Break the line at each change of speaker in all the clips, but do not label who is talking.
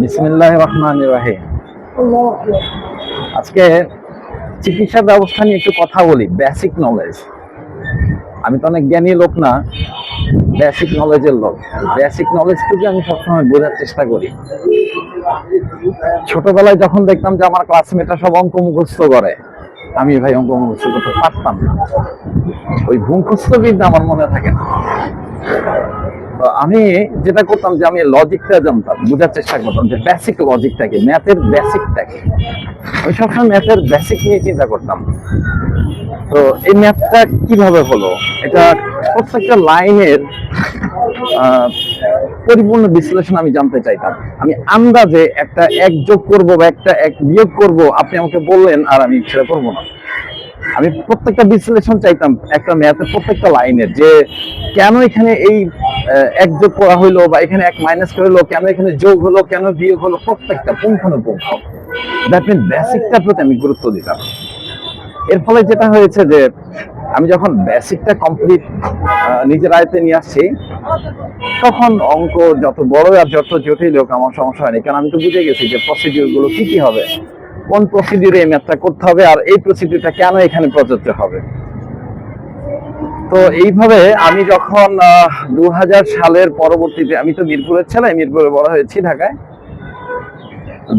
বিসমিল্লাহ রহমান রাহিম। আজকে চিকিৎসা ব্যবস্থা নিয়ে একটু কথা বলি বেসিক নলেজ আমি তো অনেক জ্ঞানী লোক না বেসিক নলেজের লোক। বেসিক নলেজটুকু আমি সবসময় বোঝার চেষ্টা করি। ছোটবেলায় যখন দেখতাম যে আমার ক্লাসমেটরা সব অঙ্ক মুখস্থ করে, আমি ভাই অঙ্ক মুখস্থ করতে পারতাম না। ওই মুখস্থ বিদ্যা আমার মনে থাকে না। আমি যেটা করতাম যে আমি লজিকটা জানতাম, বোঝার চেষ্টা করতাম যে বেসিক লজিকটা কি ম্যাথের বেসিকটা কি। আমি সবসময় ম্যাথের বেসিক নিয়ে চিন্তা করতাম। তো এই ম্যাথটা কীভাবে হলো? এটা প্রত্যেকটা লাইনের পরিপূর্ণ বিশ্লেষণ আমি জানতে চাইতাম। আমি আন্দাজে একটা এক যোগ করব বা একটা এক বিয়োগ করব, আপনি আমাকে বললেন আর আমি সেটা করব না। আমি প্রত্যেকটা বিশ্লেষণ চাইতাম একটা ম্যাথের প্রত্যেকটা লাইনের যে কেন এখানে এই এক যোগ করা হইল বা এখানে এক মাইনাস করা হলো কেন এখানে যোগ হলো, কেন বিয়োগ হলো, প্রত্যেকটা পুঙ্খানুপুঙ্খ। দ্যাট মিন বেসিকটার প্রতি আমি গুরুত্ব দিতাম। এর ফলে যেটা হয়েছে যে আমি যখন বেসিকটা কমপ্লিট নিজের আয়তে নিয়ে আসছি, তখন অঙ্ক যত বড় আর যত জটিল হোক, আমার সমস্যা হয়নি। কারণ আমি তো বুঝে গেছি যে প্রসিডিউরগুলো কি কি হবে। কোন প্রসিডিউরে এই ম্যাথটা করতে হবে আর এই প্রসিডিউরটা কেন এখানে প্রযোজ্য হবে? তো এইভাবে আমি যখন দু সালের পরবর্তীতে, আমি তো মিরপুরের ছেলে মিরপুরে বড় হয়েছি ঢাকায়।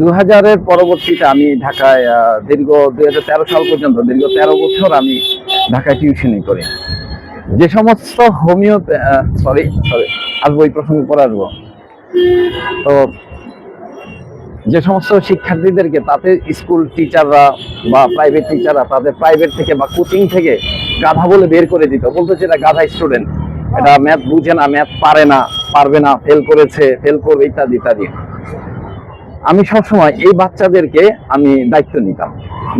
দু হাজারের পরবর্তীতে আমি ঢাকায় দীর্ঘ দুই হাজার তেরো সাল পর্যন্ত, দীর্ঘ তেরো বছর আমি ঢাকায় টিউশনই করি। যে সমস্ত হোমিও সরি সরি আসব, এই প্রসঙ্গে পরে আসব। তো যে সমস্ত শিক্ষার্থীদেরকে তাতে স্কুল টিচাররা বা প্রাইভেট টিচাররা তাদের প্রাইভেট থেকে বা কোচিং থেকে গাধা বলে বের করে দিত। বলতো যে এটা গাধা স্টুডেন্ট এটা ম্যাথ বুঝে না ম্যাথ পারে না, পারবে না ফেল করেছে ফেল করবে, ইত্যাদি ইত্যাদি। আমি সবসময় এই বাচ্চাদেরকে আমি দায়িত্ব নিতাম।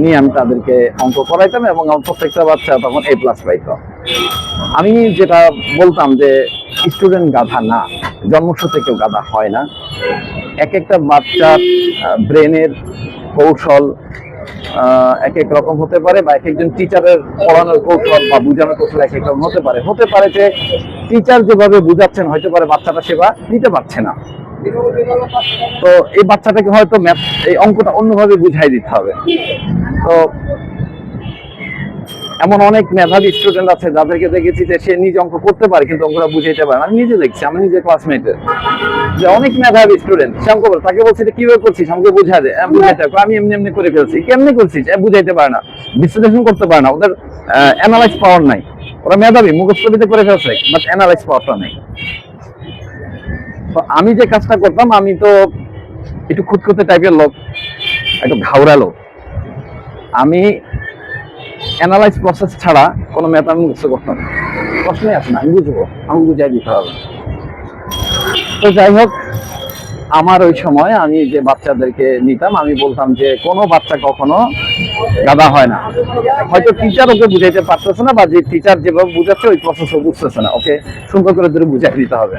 নিয়ে আমি তাদেরকে অঙ্ক করাইতাম এবং আমার প্রত্যেকটা বাচ্চা তখন এ প্লাস পাইতো। আমি যেটা বলতাম যে স্টুডেন্ট গাধা না, জন্মসূত্রে কেউ গাধা হয় না। এক একটা বাচ্চার ব্রেনের কৌশল এক এক রকম হতে পারে বা এক একজন টিচারের পড়ানোর কৌশল বা বোঝানোর কৌশল এক এক রকম হতে পারে। হতে পারে যে টিচার যেভাবে বুঝাচ্ছেন, হয়তো পারে বাচ্চাটা সেবা নিতে পারছে না। তো এই বাচ্চাটাকে হয়তো ম্যাথ এই অঙ্কটা অন্যভাবে বুঝাই দিতে হবে। তো এমন অনেক মেধাবী স্টুডেন্ট আছে যাদেরকে দেখেছি যে সে নিজে অঙ্ক করতে পারে কিন্তু অঙ্কটা বুঝাইতে পারে। আমি নিজে দেখছি আমি নিজে ক্লাসমেটের যে অনেক মেধাবী স্টুডেন্ট সে অঙ্ক করে তাকে বলছি কীভাবে করছিস? আমাকে বুঝা দে। হ্যাঁ, বুঝাইতে। আমি এমনি এমনি করে ফেলছি। কেমনি করছিস? বুঝাইতে পারে না। বিশ্লেষণ করতে পারে না। ওদের অ্যানালাইজ পাওয়ার নাই। ওরা মেধাবী মুখস্থবিতে করে ফেলছে বাট অ্যানালাইজ পাওয়ারটা নেই। তো আমি যে কাজটা করতাম আমি তো একটু খুঁতখুঁতে টাইপের লোক একটু ঘাওড়া লোক। আমি অ্যানালাইজ প্রসেস ছাড়া কোনো ম্যাথ আমি মুখস্থ করতাম প্রশ্নই আসে না, আমি বুঝব, আমি বুঝাই দিতে হবে। তো যাই হোক, আমার ওই সময় আমি যে বাচ্চাদেরকে নিতাম, আমি বলতাম যে কোনো বাচ্চা কখনো গাদা হয় না। হয়তো টিচার ওকে বুঝাইতে পারতেছে না বা যে টিচার যেভাবে বুঝাচ্ছে, ওই প্রসেস বুঝতেছে না। ওকে সুন্দর করে ধরে বুঝাই দিতে হবে।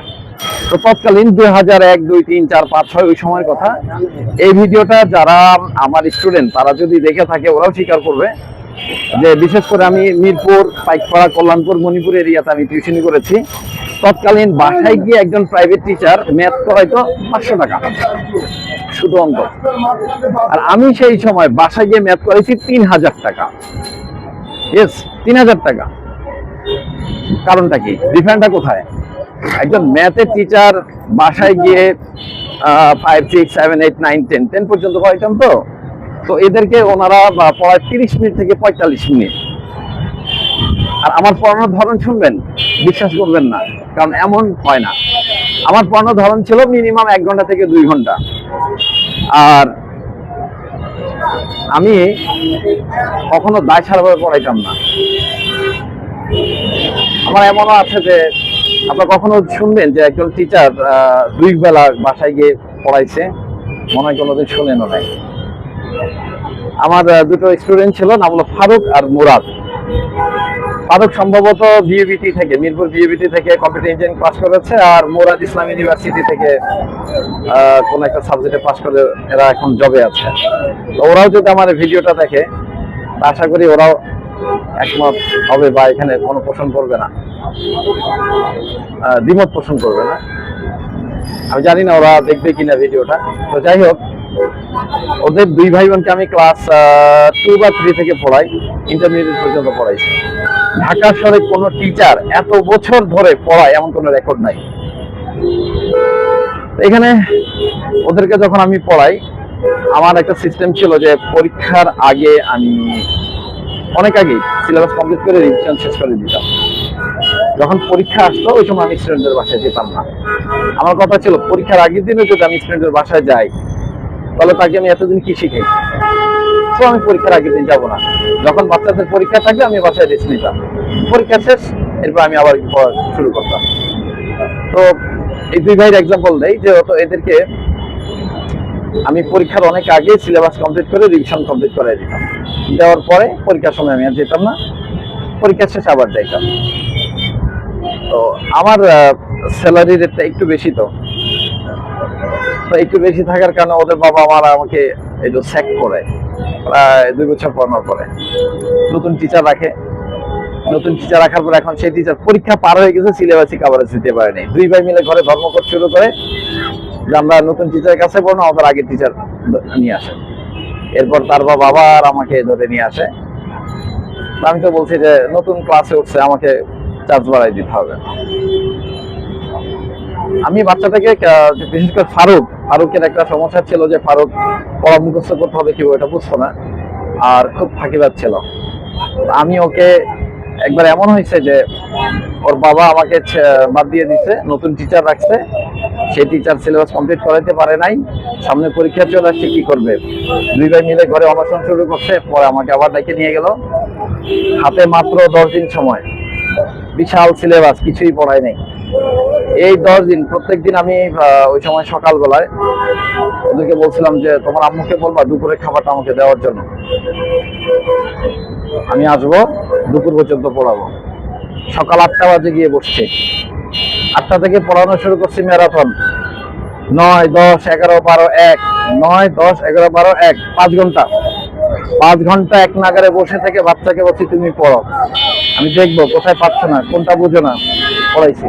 তো তৎকালীন দুই হাজার এক, দুই, তিন, চার, পাঁচ, ছয় ওই সময়ের কথা। এই ভিডিওটা যারা আমার স্টুডেন্ট তারা যদি দেখে থাকে, ওরাও স্বীকার করবে যে বিশেষ করে আমি মিরপুর, পাইকপাড়া, কল্যাণপুর, মণিপুর এরিয়াতে আমি টিউশনি করেছি। তৎকালীন বাসায় গিয়ে একজন প্রাইভেট টিচার ম্যাথ করাইতো পাঁচশো টাকা। শুধু অঙ্ক। আর আমি সেই সময় বাসায় গিয়ে ম্যাথ করেছি তিন হাজার টাকা। ইয়েস তিন হাজার টাকা। কারণটা কি? ডিফারেন্টটা কোথায়? একজন ম্যাথের টিচার বাসায় গিয়ে five six seven eight nine ten ten পর্যন্ত পড়াইতাম তো। তো এদেরকে ওনারা পড়ায় তিরিশ মিনিট থেকে পঁয়তাল্লিশ মিনিট। আর আমার পড়ানোর ধরন শুনবেন? বিশ্বাস করবেন না, কারণ এমন হয় না। আমার পড়ানোর ধরন ছিল মিনিমাম এক ঘণ্টা থেকে দুই ঘণ্টা। আর আমি কখনো দায় ছাড়াভাবে পড়াইতাম না। আমার এমনও আছে যে, আপনার কখনো শুনবেন যে একজন টিচার দুই বেলা বাসায় গিয়ে পড়াইছে? মনে হয় কোনোদিন শুনেনও নাই। আমার দুটো স্টুডেন্ট ছিল, নাম হলো ফারুক আর মুরাদ। ফারুক সম্ভবত বিএবিটি থেকে, মিরপুর বিএবিটি থেকে কম্পিউটার ইঞ্জিনিয়ারিং পাস করেছে আর মুরাদ ইসলাম ইউনিভার্সিটি থেকে কোন একটা সাবজেক্টে পাস করে এরা এখন জবে আছে। তো ওরাও যদি আমার ভিডিওটা দেখে আশা করি ওরাও একমত হবে বা এখানে কোনো পোষণ করবে না। দ্বিমত পোষণ করবে না। আমি জানি না ওরা দেখবে কিনা ভিডিওটা তো যাই হোক ওদের দুই ভাই বোনকে আমি ক্লাস টু বা থ্রি থেকে পড়াই ইন্টারমিডিয়েট পর্যন্ত পড়াইছি ঢাকা শহরে কোনো টিচার এত বছর ধরে পড়ায় এমন কোনো রেকর্ড নাই। এখানে ওদেরকে যখন আমি পড়াই, আমার একটা সিস্টেম ছিল যে পরীক্ষার আগে আমি, অনেক আগে সিলেবাস কমপ্লিট করে রিভিশন শেষ করে দিতাম। যখন পরীক্ষা আসতো, ওই সময় আমি স্টুডেন্টদের বাসায় যেতাম না। আমার কথা ছিল, পরীক্ষার আগের দিনে যদি আমি স্টুডেন্টদের বাসায় যাই তাহলে তাকে আমি এতদিন কি শিখে তো আমি পরীক্ষার আগের দিন যাব না। যখন বাচ্চাদের পরীক্ষা থাকবে, আমি বাসায় রেস্ট নিতাম। পরীক্ষা শেষ, এরপর আমি আবার শুরু করতাম। তো এই দুই ভাইয়ের এক্সাম্পল দেই, যে তো এদেরকে আমি পরীক্ষার অনেক আগে সিলেবাস কমপ্লিট করে রিভিশন কমপ্লিট করে দিতাম। দেওয়ার পরে পরীক্ষার সময় আমি আর যেতাম না। পরীক্ষা শেষে আবার যাইতাম। তো আমার স্যালারি রেটটা একটু বেশি তো। একটু বেশি থাকার কারণে ওদের বাবা আমার আমাকে একটু স্যাক করে, প্রায় দুই বছর পড়ানোর পরে। নতুন টিচার রাখে। নতুন টিচার রাখার পর এখন সেই টিচার পরীক্ষা পার হয়ে গেছে সিলেবাসই কাভারেজ দিতে পারেনি। দুই ভাই মিলে ঘরে ধর্মকট শুরু করে যে আমরা নতুন টিচারের কাছে পড়ব আমাদের আগের টিচার নিয়ে আসে। এরপর তার বাবা আবার আমাকে ধরে নিয়ে আসে। আমি তো বলছি যে নতুন ক্লাসে উঠছে, আমাকে চার্জ বাড়াই দিতে হবে। আমি বাচ্চাটাকে বিশেষ করে ফারুক ফারুকের একটা সমস্যা ছিল যে ফারুক পড়া মুখস্থ করতে হবে কি ওটা বুঝতো না, আর খুব ফাঁকিবাদ ছিল। আমি ওকে একবার এমন হয়েছে যে ওর বাবা আমাকে বাদ দিয়ে দিছে, নতুন টিচার রাখছে। সেই টিচার সিলেবাস কমপ্লিট করাইতে পারে নাই। সামনে পরীক্ষা চলে আসছে, কি করবে? দুই ভাই মিলে ঘরে অনশন শুরু করছে, পরে আমাকে আবার ডেকে নিয়ে গেল। হাতে মাত্র দশ দিন সময়। বিশাল সিলেবাস কিছুই পড়ায় নাই। এই দশ দিন, প্রত্যেক দিন আমি ওই সময় সকালবেলায় ওদেরকে বলছিলাম যে, তোমার আম্মুকে বলবা দুপুরের খাবারটা আমাকে দেওয়ার জন্য। আমি আসব, দুপুর পর্যন্ত পড়াবো। সকাল আটটা বাজে গিয়ে বসছে। আটটা থেকে পড়ানো শুরু করছি ম্যারাথন। নয়, দশ, এগারো, বারো, এক। নয়, দশ, এগারো, বারো, এক। পাঁচ ঘণ্টা। পাঁচ ঘণ্টা এক নাগারে বসে থেকে বাচ্চাকে বলছি, তুমি পড়ো আমি দেখব, কোথায় পাচ্ছ না, কোনটা বুঝো না, পড়াইছি।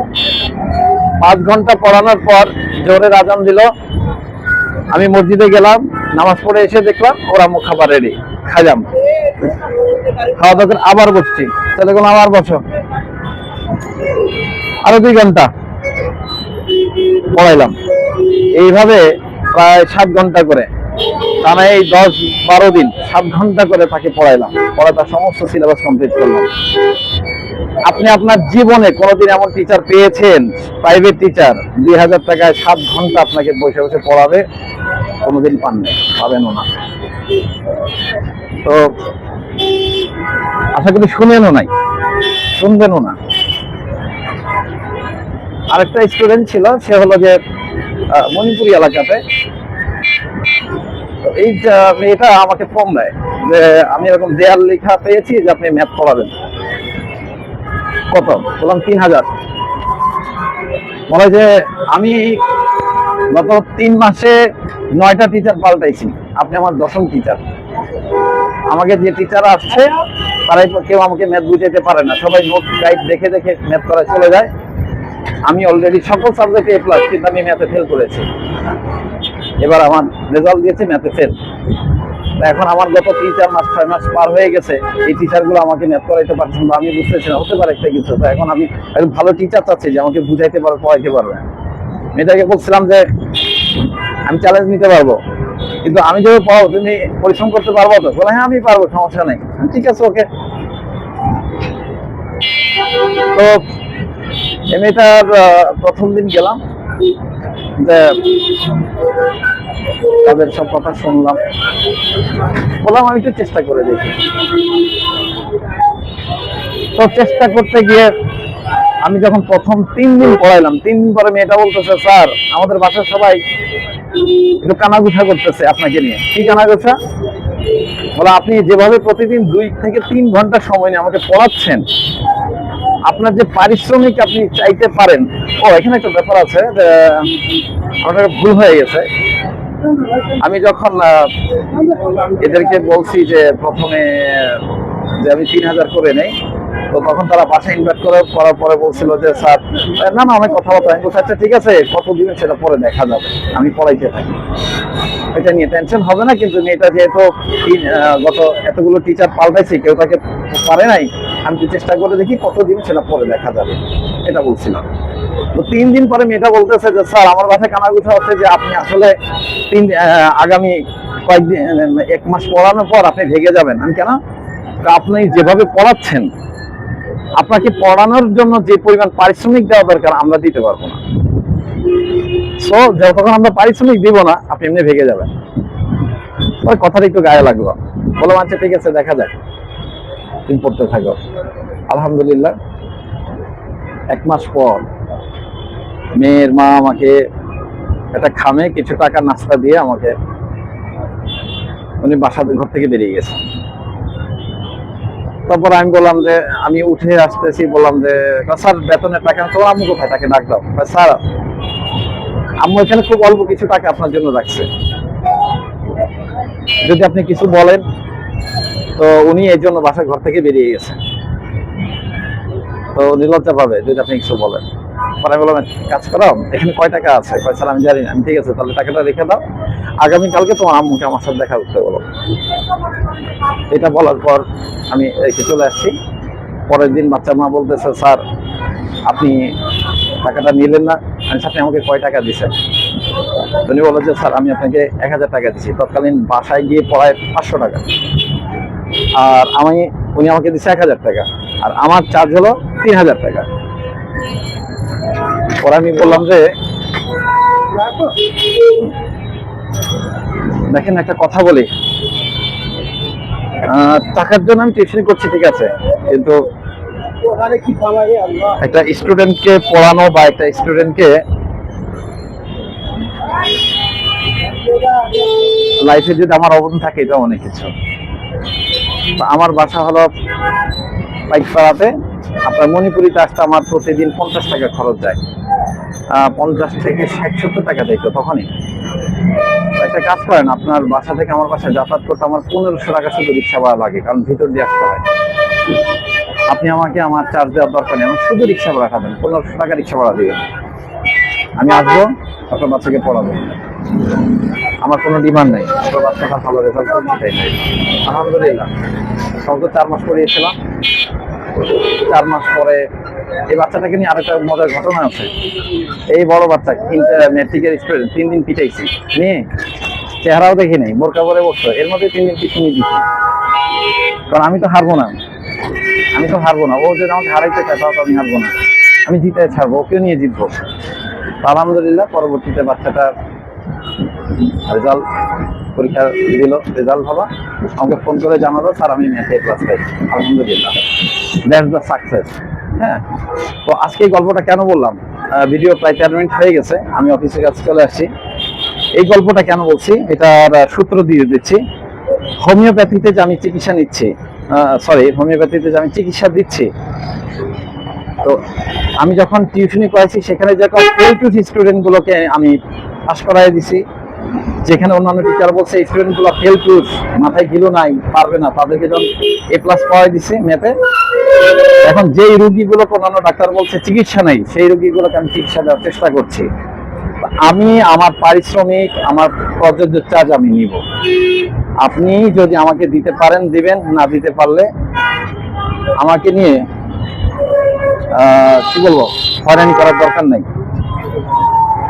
পাঁচ ঘণ্টা পড়ানোর পর জোরের আজান দিল। আমি মসজিদে গেলাম, নামাজ পড়ে এসে দেখলাম ওরা খাবার রেডি খাইলাম। খাওয়া দাওয়া আবার বসছি, তাহলে কোনো আবার বসো। আরও দুই ঘণ্টা পড়াইলাম। এইভাবে প্রায় সাত ঘণ্টা করে, টানা এই দশ বারো দিন সাত ঘণ্টা করে তাকে পড়াইলাম। পড়া তার সমস্ত সিলেবাস কমপ্লিট করলাম। আপনি আপনার জীবনে কোনোদিন এমন টিচার পেয়েছেন? প্রাইভেট টিচার দুই হাজার টাকায় সাত ঘণ্টা আপনাকে বসে বসে পড়াবে, কোনোদিন পাননি, পাবেনও না। তো, আশা করি শুনেনও নাই, শুনবেনও না। আরেকটা স্টুডেন্ট ছিল, সে হলো যে মণিপুরি এলাকাতে। এই মেয়েটা আমাকে ফোন দেয় যে, আমি এরকম দেয়াল লেখা পেয়েছি যে, আপনি ম্যাথ পড়াবেন। কত? বললাম তিন হাজার। বলে যে আমি গত তিন মাসে নয়টা টিচার পাল্টাইছি। আপনি আমার দশম টিচার আমাকে যে টিচার আসছে, তারাই কেউ আমাকে ম্যাথ বুঝাইতে পারে না। সবাই নোট গাইড দেখে দেখে ম্যাথ করা চলে যায়। আমি অলরেডি সকল সাবজেক্টে এ প্লাস কিন্তু আমি ম্যাথে ফেল করেছি। এবার আমার রেজাল্ট দিয়েছে ম্যাথে ফেল এখন আমার গত তিন চার মাস, ছয় মাস পার হয়ে গেছে, এই টিচারগুলো আমাকে ম্যাথ করাইতে পারছেন বা আমি বুঝতেছি না, হতে পারে একটা কিছু। তো এখন আমি একজন ভালো টিচার চাচ্ছি যে আমাকে বুঝাইতে পারবে পড়াইতে পারবে। মেয়েটাকে বলছিলাম যে, আমি চ্যালেঞ্জ নিতে পারব, কিন্তু আমি যদি পারব তুমি পরিশ্রম করতে পারব তো? বলে হ্যাঁ আমি পারব, সমস্যা নেই। ঠিক আছে, ওকে। তো এই মেয়েটার প্রথম দিন গেলাম তাদের সব কথা শুনলাম। বললাম, আমি একটু চেষ্টা করে দেখি। তো চেষ্টা করতে গিয়ে আমি যখন প্রথম তিন দিন পড়াইলাম, তিন দিন পরে মেয়েটা বলতেছে, স্যার, আমাদের বাসার সবাই একটু কানাগুছা করতেছে আপনাকে নিয়ে। কি কানাগুছা বলে, আপনি যেভাবে প্রতিদিন দুই থেকে তিন ঘণ্টা সময় নিয়ে আমাকে পড়াচ্ছেন, আপনার যে পারিশ্রমিক আপনি চাইতে পারেন। ও, এখানে একটা ব্যাপার আছে যে, আমার ভুল হয়ে গেছে। আমি যখন এদেরকে বলছি যে প্রথমে, যে আমি তিন হাজার করে নেই, তো তখন তারা বাসায় ইনভাইট করে, করার পরে বলছিল যে, স্যার না না, অনেক কথাবার্তা আমি বলছি আচ্ছা ঠিক আছে, কত দিবেন সেটা পরে দেখা যাবে। আমি পড়াইতে থাকি। এটা নিয়ে টেনশন হবে না, কিন্তু মেয়েটা যেহেতু গত এতগুলো টিচার পাল্টাইছে, কেউ তাকে পারে নাই, আমি চেষ্টা করে দেখি কত দিন সেটা পরে দেখা যাবে, এটা বলছিলাম। তো তিন দিন পরে মেয়েটা বলতেছে যে, স্যার, আমার বাসায় কানাগুছা হচ্ছে যে আপনি আসলে তিন আগামী কয়েকদিন এক মাস পড়ানোর পর আপনি ভেগে যাবেন। আমি কেন? আপনি যেভাবে পড়াচ্ছেন, আপনাকে পড়ানোর জন্য যে পরিমাণ পারিশ্রমিক দেওয়া দরকার, আমরা দিতে পারব না। সো যতক্ষণ আমরা পারিশ্রমিক দিব না, আপনি এমনি ভেগে যাবেন। ওই কথাটা একটু গায়ে লাগল। বললাম আচ্ছা ঠিক আছে, দেখা যাক। তুমি পড়তে থাকো। আলহামদুলিল্লাহ, এক মাস পর মেয়ের মা আমাকে একটা খামে কিছু টাকা নাস্তা দিয়ে আমাকে উনি বাসা ঘর থেকে বেরিয়ে গেছে। তারপর আমি বললাম যে, আমি উঠে আসতেছি, বললাম যে স্যার, বেতনের টাকা তোমার আম্মু কোথায় তাকে ডাক দাও? স্যার, আম্মু এখানে খুব অল্প কিছু টাকা আপনার জন্য রাখছে। যদি আপনি কিছু বলেন, তো উনি এই জন্য বাসা ঘর থেকে বেরিয়ে গেছে। তো নির্লজ্জা পাবে যদি আপনি কিছু বলেন। পরে বললাম, কাজ করো, এখানে কয় টাকা আছে? কয়, স্যার, আমি জানি না। আমি, ঠিক আছে, তাহলে টাকাটা রেখে দাও। আগামীকালকে তোমার আম্মুকে আমার সাথে দেখা করতে বলো। এটা বলার পর আমি রেখে চলে আসছি। পরের দিন বাচ্চা মা বলতেছে, স্যার, আপনি টাকাটা নিলেন না। আমি আপনি আমাকে কয় টাকা দিচ্ছেন উনি বলল যে, স্যার, আমি আপনাকে এক হাজার টাকা দিচ্ছি তৎকালীন বাসায় গিয়ে পড়ায় পাঁচশো টাকা। আর আমি, উনি আমাকে দিচ্ছে এক হাজার টাকা। আর আমার চার্জ হলো তিন হাজার টাকা। পরে আমি বললাম যে, দেখেন একটা কথা বলি। টাকার জন্য আমি টিউশন করছি, ঠিক আছে। কিন্তু একটা স্টুডেন্টকে পড়ানো বা একটা স্টুডেন্টকে লাইফে যদি আমার অবদান থাকে এটা অনেক কিছু। আমার বাসা হলো পাইকপাড়াতে। আপনার মণিপুরিতে আসতে আমার প্রতিদিন পঞ্চাশ টাকা খরচ যায়। পঞ্চাশ থেকে ষাট, সত্তর টাকা দিত তখনই। একটা কাজ করেন, আপনার বাসা থেকে আমার বাসায় যাতায়াত করতে আমার পনেরোশো টাকা শুধু রিক্সা ভাড়া লাগে, কারণ ভিতর দিয়ে আসতে হয়। আপনি আমাকে আমার চার্জ দেওয়ার দরকার নেই, আমার শুধু রিক্সা ভাড়া খাবেন, পনেরোশো টাকা রিক্সা ভাড়া দিবেন। আমি আসব, আপনার বাচ্চাকে পড়াবো আমার কোনো ডিমান্ড নেই, আপনার বাচ্চাটা ভালো রেজাল্ট নেই। আলহামদুলিল্লাহ। তো চার মাস পড়িয়েছিলাম চার মাস পরে এই বাচ্চাটাকে নিয়ে আরেকটা মজার ঘটনা আছে। এই বড় বাচ্চা মেট্রিকের স্টুডেন্ট তিন দিন পিটাইছি। নিয়ে চেহারাও দেখি নাই, বোরকা পরে বসতো এর মধ্যে তিন দিন পিছনে দিচ্ছি কারণ আমি তো হারবো না। আমি তো হারবো না। ও যদি আমাকে হারাইতে চায় তাও তো আমি হারবো না। আমি জিতে ছাড়বো ওকে নিয়ে জিতবো। আলহামদুলিল্লাহ, পরবর্তীতে বাচ্চাটা রেজাল্ট পরীক্ষা দিল। রেজাল্ট ভালো। আমাকে ফোন করে জানালো, স্যার, আমি ম্যাথে ক্লাস পাইছি। আলহামদুলিল্লাহ। দ্যাটস দ্য সাকসেস হ্যাঁ? তো আজকে এই গল্পটা কেন বললাম? ভিডিও প্রায় তেরো মিনিট হয়ে গেছে। আমি অফিসের কাছে চলে আসছি। এই গল্পটা কেন বলছি? এটার সূত্র দিয়ে দিচ্ছি। হোমিওপ্যাথিতে যে আমি চিকিৎসা নিচ্ছি সরি হোমিওপ্যাথিতে যে আমি চিকিৎসা দিচ্ছি, তো আমি যখন টিউশনি করাইছি সেখানে যখন ফেল টু স্টুডেন্ট গুলোকে আমি পাস করাই দিছি। যেখানে অন্যান্য টিচার বলছে স্টুডেন্টগুলো ফেল টু মাথায় গিলো নাই, পারবে না। তাদেরকে যখন এ প্লাস পাওয়াই দিছি ম্যাথে এখন যেই রুগীগুলোকে অন্যান্য ডাক্তার বলছে চিকিৎসা নেই, সেই রুগীগুলোকে আমি চিকিৎসা দেওয়ার চেষ্টা করছি। আমি আমার পারিশ্রমিক, আমার প্রযোজ্য চার্জ আমি নিব। আপনি যদি আমাকে দিতে পারেন, দিবেন, না দিতে পারলে আমাকে নিয়ে কি বলব, হয়রানি করার দরকার নেই।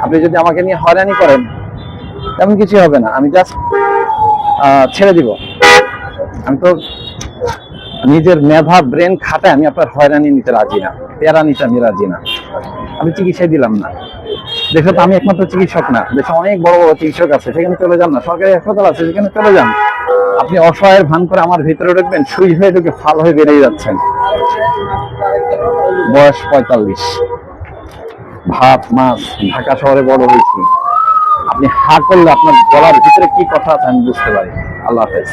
আপনি যদি আমাকে নিয়ে হয়রানি করেন, তেমন কিছু হবে না। আমি জাস্ট ছেড়ে দিব। আমি তো নিজের মেধা ব্রেন খাটায় আমি আপনার হয়রানি নিতে রাজি না, পেয়ারা নিতে আমি রাজি না। আমি চিকিৎসাই দিলাম না। দেখো তো আমি একমাত্র চিকিৎসক না, দেশে অনেক বড় বড় চিকিৎসক আছে, সেখানে চলে যান না। সরকারি হাসপাতাল আছে, সেখানে চলে যান। আপনি অসহায়ের ভান করে আমার ভিতরে ঢুকবেন, সুই হয়ে ঢুকে ফাল হয়ে বেরিয়ে যাচ্ছেন। বয়স পঁয়তাল্লিশ। ভাত, মাছ, ঢাকা শহরে বড় হয়েছি। আপনি হা করলে আপনার গলার ভিতরে কি কথা আছে আমি বুঝতে পারি আল্লাহ হাফেজ।